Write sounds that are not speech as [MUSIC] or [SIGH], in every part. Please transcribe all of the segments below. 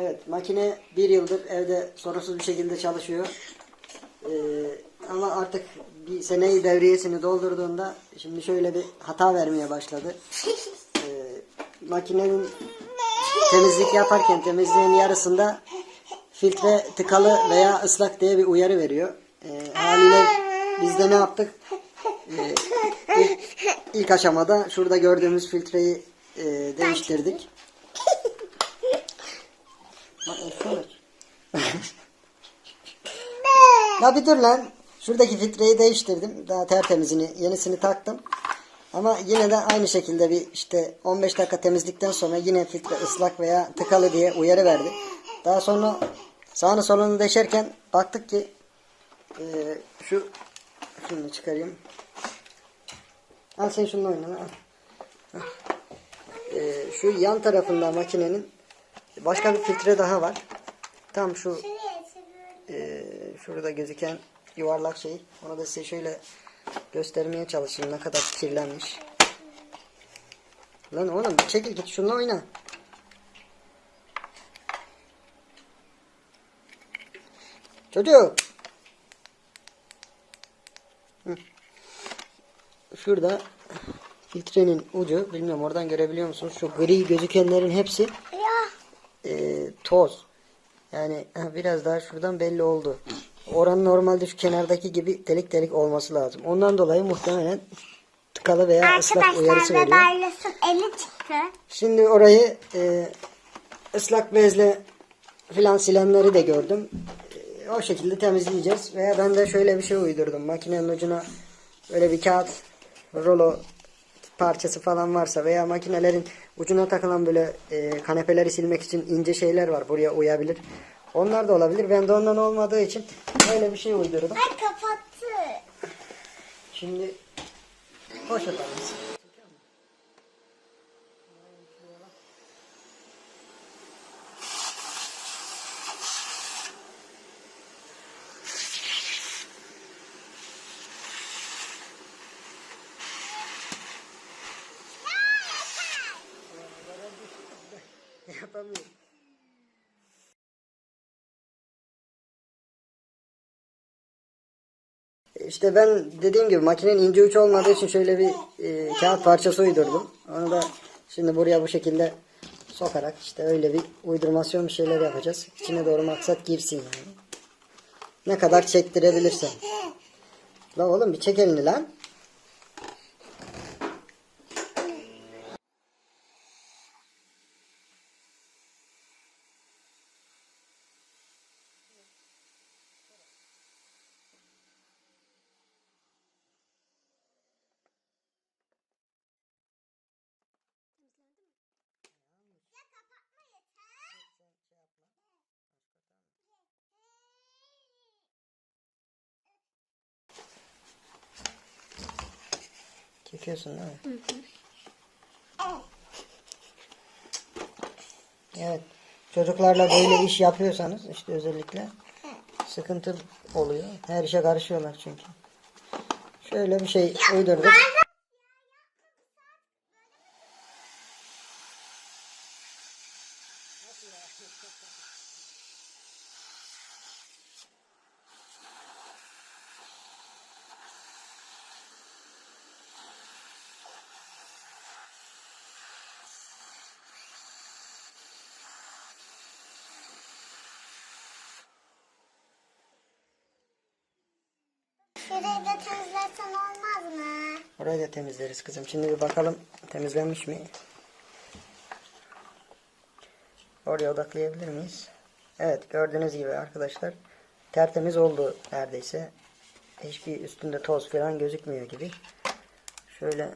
Evet makine bir yıldır evde sorunsuz bir şekilde çalışıyor. Ee, ama artık bir seneyi devriyesini doldurduğunda şimdi şöyle bir hata vermeye başladı. Ee, makinenin temizlik yaparken temizliğin yarısında filtre tıkalı veya ıslak diye bir uyarı veriyor. Ee, haliyle biz de ne yaptık? Ee, ilk, ilk aşamada şurada gördüğümüz filtreyi e, değiştirdik. Bak, bir dur lan. Şuradaki filtreyi değiştirdim. Daha tertemizini, yenisini taktım. Ama yine de aynı şekilde bir işte 15 dakika temizlikten sonra yine filtre ıslak veya tıkalı diye uyarı verdi. Daha sonra sağını solunu deşerken baktık ki e, şu şunu çıkarayım. Al sen şununla oyna. E, şu yan tarafında makinenin başka bir filtre daha var. Tam şu e, şurada gözüken yuvarlak şey. Onu da size şöyle göstermeye çalışayım ne kadar kirlenmiş. Lan oğlum çekil git şununla oyna. Çocuk. Hı. Şurada filtrenin ucu bilmiyorum oradan görebiliyor musunuz? Şu gri gözükenlerin hepsi e, toz. Yani biraz daha şuradan belli oldu. Oranın normalde şu kenardaki gibi delik delik olması lazım. Ondan dolayı muhtemelen tıkalı veya ıslak uyarısı Arkadaşlar veriyor. Bebarlas'ın eli çıktı. Şimdi orayı e, ıslak bezle filan silenleri de gördüm. E, o şekilde temizleyeceğiz. Veya ben de şöyle bir şey uydurdum. Makinenin ucuna böyle bir kağıt rolo parçası falan varsa veya makinelerin ucuna takılan böyle e, kanepeleri silmek için ince şeyler var. Buraya uyabilir. Onlar da olabilir. Ben de ondan olmadığı için böyle bir şey uydurdum. Ay kapattı. Şimdi boş atalım. Yapamıyorum. İşte ben dediğim gibi makinenin ince uç olmadığı için şöyle bir e, kağıt parçası uydurdum. Onu da şimdi buraya bu şekilde sokarak işte öyle bir uydurmasyon bir şeyler yapacağız. İçine doğru maksat girsin yani. Ne kadar çektirebilirsen. La oğlum bir çek elini lan. Çekiyorsun değil mi? Evet. Çocuklarla böyle iş yapıyorsanız işte özellikle sıkıntı oluyor. Her işe karışıyorlar çünkü. Şöyle bir şey uydurduk. Şurayı da temizlersen olmaz mı? Orayı da temizleriz kızım. Şimdi bir bakalım temizlenmiş mi? Oraya odaklayabilir miyiz? Evet gördüğünüz gibi arkadaşlar tertemiz oldu neredeyse. Hiçbir üstünde toz falan gözükmüyor gibi. Şöyle Ya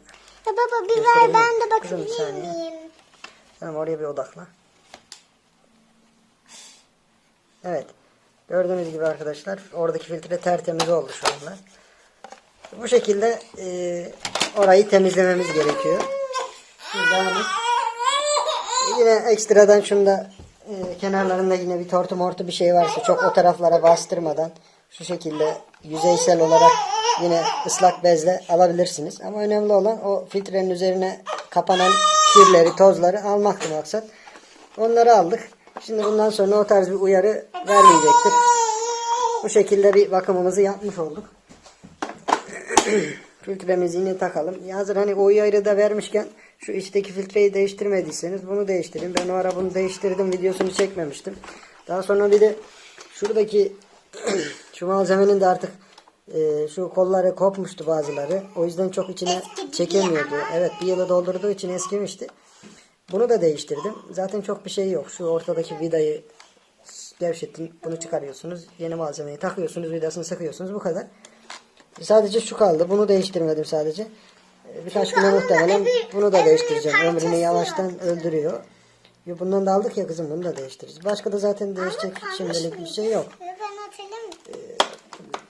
baba bir ver ben de bakabilir miyim? Tamam oraya bir odakla. Evet. Gördüğünüz gibi arkadaşlar oradaki filtre tertemiz oldu şu anda. Bu şekilde e, orayı temizlememiz gerekiyor. Et. Yine ekstradan şunda e, kenarlarında yine bir tortu mortu bir şey varsa çok o taraflara bastırmadan şu şekilde yüzeysel olarak yine ıslak bezle alabilirsiniz. Ama önemli olan o filtrenin üzerine kapanan kirleri, tozları almaktı maksat. Onları aldık. Şimdi bundan sonra o tarz bir uyarı vermeyecektir. Bu şekilde bir bakımımızı yapmış olduk. [CLEARS THROAT] Filtremizi yine takalım. Hazır hani o uyarı da vermişken şu içteki filtreyi değiştirmediyseniz bunu değiştirin. Ben o ara bunu değiştirdim. Videosunu çekmemiştim. Daha sonra bir de şuradaki [CLEARS THROAT] şu malzemenin de artık e, şu kolları kopmuştu bazıları. O yüzden çok içine çekemiyordu. Evet bir yılı doldurduğu için eskimişti. Bunu da değiştirdim. Zaten çok bir şey yok. Şu ortadaki vidayı gevşetin. Bunu çıkarıyorsunuz. Yeni malzemeyi takıyorsunuz. Vidasını sıkıyorsunuz. Bu kadar. Sadece şu kaldı. Bunu değiştirmedim sadece. Ee, Birkaç Çünkü güne muhtemelen bunu da değiştireceğim. Ömrünü yavaştan öldürüyor. Yo, Bundan da aldık ya kızım bunu da değiştiririz. Başka da zaten değişecek şimdilik bir şey yok. Atayım mı?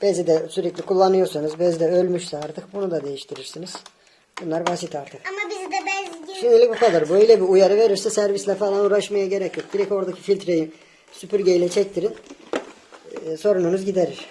Bezi de sürekli kullanıyorsanız bez de ölmüşse artık bunu da değiştirirsiniz. Bunlar basit artık. Ama bizi de bez gibi. Şimdilik bu kadar. Böyle bir uyarı verirse servisle falan uğraşmaya gerek yok. Direkt oradaki filtreyi süpürgeyle çektirin. Ee, sorununuz giderir.